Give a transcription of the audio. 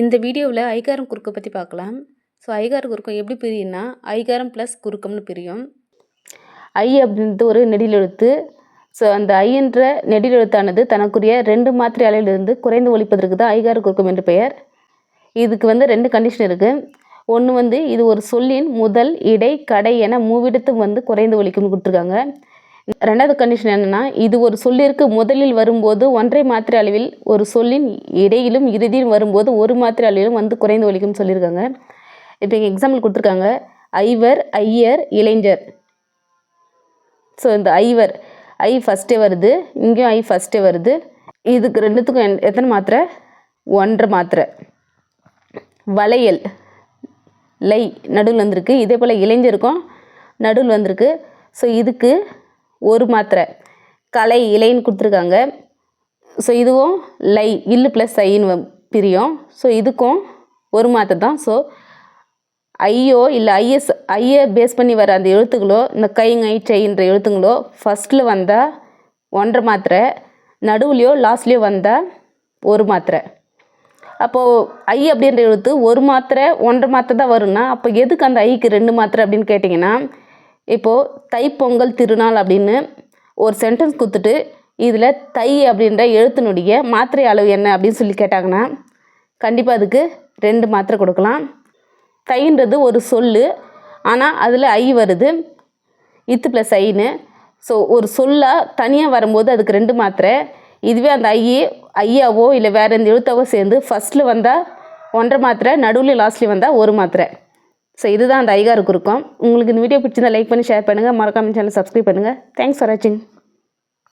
இந்த வீடியோவில் ஐகாரம் குறுக்கை பற்றி பார்க்கலாம் ஸோ ஐகார குறுக்கம் எப்படி பிரியும்னா ஐகாரம் ப்ளஸ் குறுக்கம்னு பிரியும். ஐ அப்படின்றது ஒரு நெடில் எழுத்து. ஸோ அந்த ஐ என்ற நெடில் எழுத்தானது தனக்குரிய ரெண்டு மாத்திரை அலையிலிருந்து குறைந்து ஒழிப்பதற்கு தான் ஐகார குறுக்கம் என்று பெயர். இதுக்கு வந்து ரெண்டு கண்டிஷன் இருக்குது ஒன்று வந்து இது ஒரு சொல்லின் முதல் இடை கடை என மூவிடத்தும் வந்து குறைந்து ஒழிக்கும்னு கொடுத்துருக்காங்க. ரெண்டாவது கண்டிஷன் என்னென்னா இது ஒரு சொல்லிற்கு முதலில் வரும்போது ஒன்றை மாத்திரை அளவில் ஒரு சொல்லின் இடையிலும் இறுதியிலும் வரும்போது ஒரு மாத்திரை அளவிலும் வந்து குறைந்து ஒழிக்கும்னு சொல்லியிருக்காங்க. இப்போ இங்கே எக்ஸாம்பிள் கொடுத்துருக்காங்க. ஐவர் ஐயர் இளைஞர். ஸோ இந்த ஐவர் ஐ ஃபஸ்ட்டே வருது இங்கேயும் ஐ ஃபஸ்ட்டே வருது. இதுக்கு ரெண்டுத்துக்கும் என் எத்தனை மாத்திரை? ஒன்றரை மாத்திரை. வளையல் லை நடுவில் வந்திருக்கு. இதே போல் இளைஞருக்கும் நடுவில் வந்திருக்கு. ஸோ இதுக்கு ஒரு மாத்திரை. கலை இலைன்னு கொடுத்துருக்காங்க. ஸோ இதுவும் லை இல்லு ப்ளஸ் ஐன்னு பிரியும். ஸோ இதுக்கும் ஒரு மாத்திரை தான். ஸோ ஐயோ இல்லை ஐஎஸ் ஐயை பேஸ் பண்ணி வர அந்த எழுத்துக்களோ இந்த கைங்கை செய்ன்ற எழுத்துங்களோ ஃபஸ்ட்டில் வந்தால் ஒன்றரை மாத்திரை நடுவுலையோ லாஸ்ட்லேயோ வந்தால் ஒரு மாத்திரை. அப்போது ஐ அப்படின்ற எழுத்து ஒரு மாத்திரை ஒன்றரை மாத்திரை தான் வரும்னா அப்போ எதுக்கு அந்த ஐக்கு ரெண்டு மாத்திரை அப்படின்னு கேட்டிங்கன்னா இப்போது தைப்பொங்கல் திருநாள் அப்படின்னு ஒரு சென்டென்ஸ் கொடுத்துட்டு இதில் தை அப்படின்ற எழுத்தினுடைய மாத்திரை அளவு என்ன அப்படின்னு சொல்லி கேட்டாங்கன்னா கண்டிப்பாக அதுக்கு ரெண்டு மாத்திரை கொடுக்கலாம். தைன்றது ஒரு சொல் ஆனால் அதில் ஐ வருது. இத்து ப்ளஸ் ஐன்னு. ஸோ ஒரு சொல்லாக தனியாக வரும்போது அதுக்கு ரெண்டு மாத்திரை. இதுவே அந்த ஐயே ஐயாவோ இல்லை வேறு எந்த எழுத்தாவோ சேர்ந்து ஃபஸ்ட்டில் வந்தால் ஒன்றரை மாத்திரை நடுவில் லாஸ்ட்லேயும் வந்தால் ஒரு மாத்திரை. ஸோ இதுதான் அந்த ஐகாருக்கு இருக்கும். உங்களுக்கு இந்த வீடியோ பிடிச்சிருந்தா லைக் பண்ணி ஷேர் பண்ணுங்கள் மறக்காம சேனல் சப்ஸ்கிரைப் பண்ணுங்கள் தேங்க்ஸ் ஃபார் வாட்சிங்